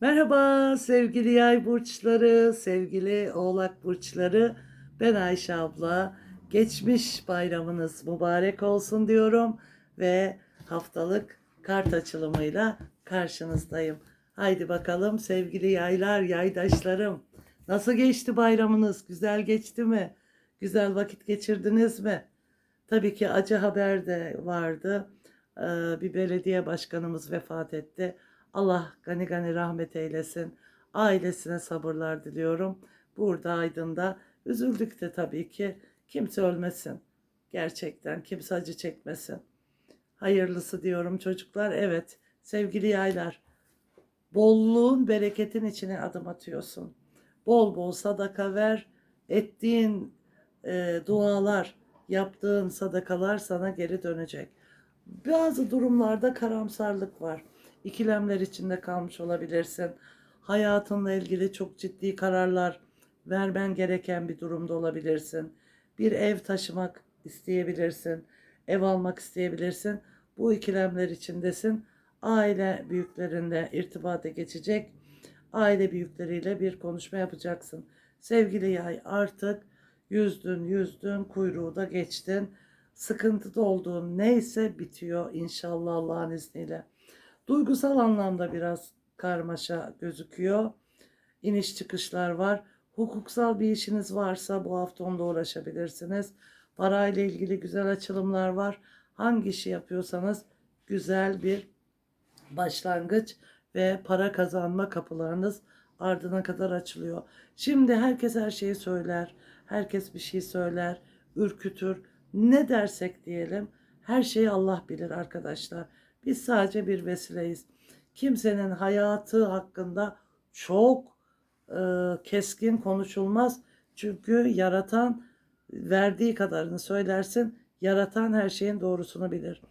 Merhaba sevgili yay burçları, sevgili oğlak burçları. Ben Ayşe abla. Geçmiş bayramınız mübarek olsun diyorum ve haftalık kart açılımıyla karşınızdayım. Haydi bakalım sevgili yaylar, yaydaşlarım. Nasıl geçti bayramınız? Güzel geçti mi? Güzel vakit geçirdiniz mi? Tabii ki acı haber de vardı. Ee, bir belediye başkanımız vefat etti. Allah gani gani rahmet eylesin. Ailesine sabırlar diliyorum. Burada Aydın'da üzüldük de tabii ki. Kimse ölmesin. Gerçekten kimse acı çekmesin. Hayırlısı diyorum çocuklar. Evet sevgili yaylar. Bolluğun bereketin içine adım atıyorsun. Bol bol sadaka ver. Ettiğin e, dualar, yaptığın sadakalar sana geri dönecek. Bazı durumlarda karamsarlık var. İkilemler içinde kalmış olabilirsin. Hayatınla ilgili çok ciddi kararlar vermen gereken bir durumda olabilirsin. Bir ev taşımak isteyebilirsin. Ev almak isteyebilirsin. Bu ikilemler içindesin. Aile büyüklerinle irtibata geçecek. Aile büyükleriyle bir konuşma yapacaksın. Sevgili yay artık yüzdün yüzdün kuyruğu da geçtin. Sıkıntıda olduğun neyse bitiyor inşallah Allah'ın izniyle. Duygusal anlamda biraz karmaşa gözüküyor. İniş çıkışlar var. Hukuksal bir işiniz varsa bu hafta onda uğraşabilirsiniz. Parayla ilgili güzel açılımlar var. Hangi işi yapıyorsanız güzel bir başlangıç ve para kazanma kapılarınız ardına kadar açılıyor. Şimdi herkes her şeyi söyler. Herkes bir şey söyler, ürkütür. Ne dersek diyelim her şeyi Allah bilir arkadaşlar. Biz sadece bir vesileyiz. Kimsenin hayatı hakkında çok e, keskin konuşulmaz. Çünkü yaratan verdiği kadarını söylersin. Yaratan her şeyin doğrusunu bilir.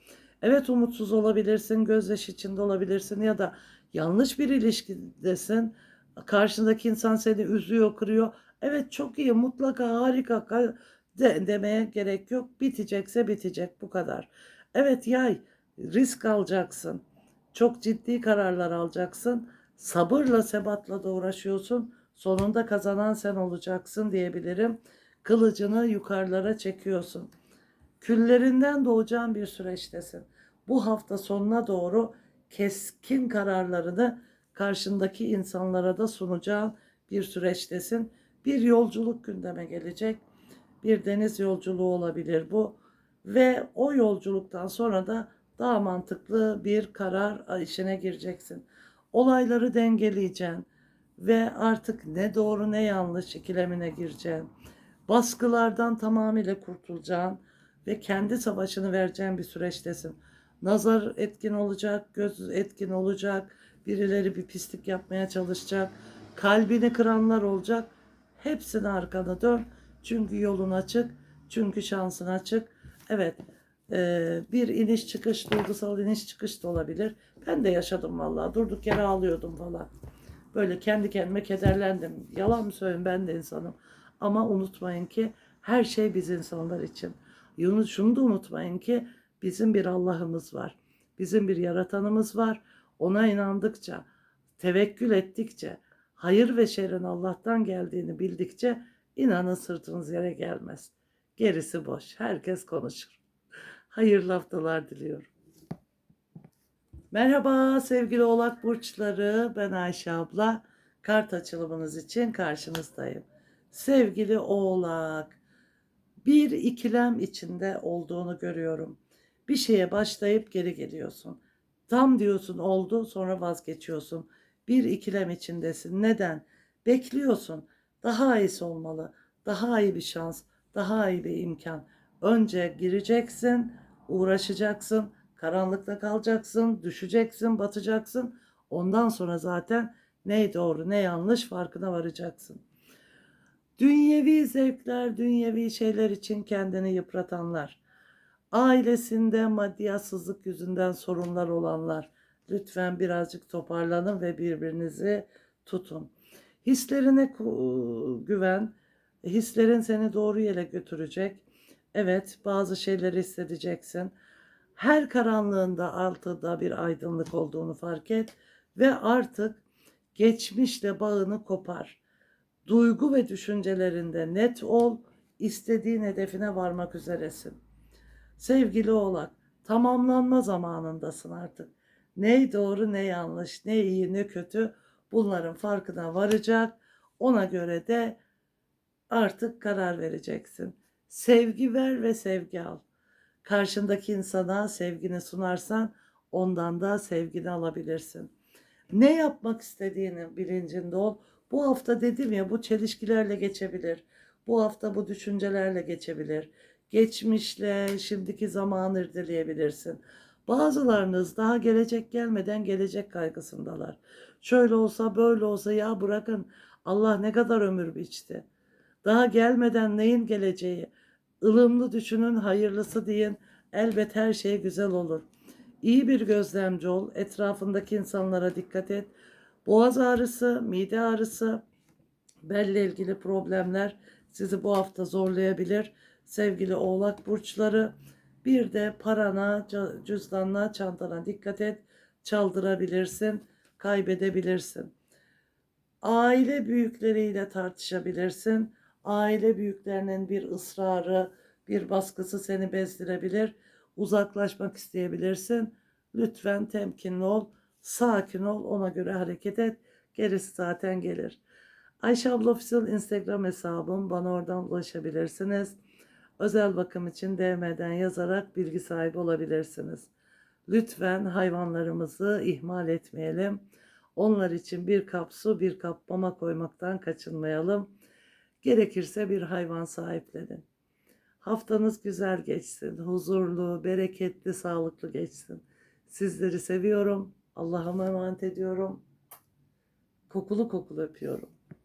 Evet umutsuz olabilirsin, gözyaşı içinde olabilirsin ya da yanlış bir ilişkidesin. Karşındaki insan seni üzüyor, kırıyor. Evet çok iyi, mutlaka harika de, demeye gerek yok. Bitecekse bitecek bu kadar. Evet yay risk alacaksın. Çok ciddi kararlar alacaksın. Sabırla sebatla da uğraşıyorsun. Sonunda kazanan sen olacaksın diyebilirim. Kılıcını yukarılara çekiyorsun. Küllerinden doğacağın bir süreçtesin. Bu hafta sonuna doğru keskin kararlarını karşındaki insanlara da sunacağın bir süreçtesin. Bir yolculuk gündeme gelecek. Bir deniz yolculuğu olabilir bu. Ve o yolculuktan sonra da daha mantıklı bir karar işine gireceksin. Olayları dengeleyeceksin ve artık ne doğru ne yanlış ikilemine gireceksin. Baskılardan tamamıyla kurtulacaksın ve kendi savaşını vereceğin bir süreçtesin. Nazar etkin olacak, göz etkin olacak, birileri bir pislik yapmaya çalışacak, kalbini kıranlar olacak. Hepsini arkana dön. Çünkü yolun açık, çünkü şansın açık. Evet, e, bir iniş çıkış, duygusal iniş çıkış da olabilir. Ben de yaşadım vallahi. Durduk yere ağlıyordum falan. Böyle kendi kendime kederlendim. Yalan mı söyleyeyim ben de insanım. Ama unutmayın ki her şey biz insanlar için. Şunu da unutmayın ki bizim bir Allah'ımız var. Bizim bir yaratanımız var. Ona inandıkça, tevekkül ettikçe, hayır ve şerrin Allah'tan geldiğini bildikçe inanın sırtınız yere gelmez. Gerisi boş. Herkes konuşur. Hayırlı haftalar diliyorum. Merhaba sevgili oğlak burçları. Ben Ayşe abla. Kart açılımınız için karşınızdayım. Sevgili oğlak. Bir ikilem içinde olduğunu görüyorum. Bir şeye başlayıp geri geliyorsun. Tam diyorsun oldu sonra vazgeçiyorsun. Bir ikilem içindesin. Neden? Bekliyorsun. Daha iyisi olmalı. Daha iyi bir şans. Daha iyi bir imkan. Önce gireceksin, uğraşacaksın, karanlıkta kalacaksın, düşeceksin, batacaksın. Ondan sonra zaten ne doğru ne yanlış farkına varacaksın. Dünyevi zevkler, dünyevi şeyler için kendini yıpratanlar, ailesinde maddiyatsızlık yüzünden sorunlar olanlar, lütfen birazcık toparlanın ve birbirinizi tutun. Hislerine güven, hislerin seni doğru yere götürecek. Evet, bazı şeyleri hissedeceksin. Her karanlığında altında bir aydınlık olduğunu fark et ve artık Geçmişle bağını kopar. Duygu ve düşüncelerinde net ol. istediğin hedefine varmak üzeresin. Sevgili oğlak, tamamlanma zamanındasın artık. Ne doğru ne yanlış, ne iyi ne kötü bunların farkına varacak. Ona göre de artık karar vereceksin. Sevgi ver ve sevgi al. Karşındaki insana sevgini sunarsan ondan da sevgini alabilirsin. Ne yapmak istediğini bilincinde ol. Bu hafta dedim ya bu çelişkilerle geçebilir. Bu hafta bu düşüncelerle geçebilir. Geçmişle şimdiki zamanı irdeleyebilirsin. Bazılarınız daha gelecek gelmeden gelecek kaygısındalar. Şöyle olsa böyle olsa ya bırakın Allah ne kadar ömür biçti. Daha gelmeden neyin geleceği? ılımlı düşünün, hayırlısı deyin. Elbet her şey güzel olur. İyi bir gözlemci ol. Etrafındaki insanlara dikkat et. Boğaz ağrısı, mide ağrısı, belle ilgili problemler sizi bu hafta zorlayabilir. Sevgili oğlak burçları bir de parana, cüzdanına, çantana dikkat et. Çaldırabilirsin, kaybedebilirsin. Aile büyükleriyle tartışabilirsin. Aile büyüklerinin bir ısrarı, bir baskısı seni bezdirebilir. Uzaklaşmak isteyebilirsin. Lütfen temkinli ol, sakin ol, ona göre hareket et. Gerisi zaten gelir. Ayşe abla Official Instagram hesabım. Bana oradan ulaşabilirsiniz. Özel bakım için DM'den yazarak bilgi sahibi olabilirsiniz. Lütfen hayvanlarımızı ihmal etmeyelim. Onlar için bir kap su, bir kap mama koymaktan kaçınmayalım. Gerekirse bir hayvan sahiplenin. Haftanız güzel geçsin, huzurlu, bereketli, sağlıklı geçsin. Sizleri seviyorum. Allah'a emanet ediyorum. Kokulu kokulu öpüyorum.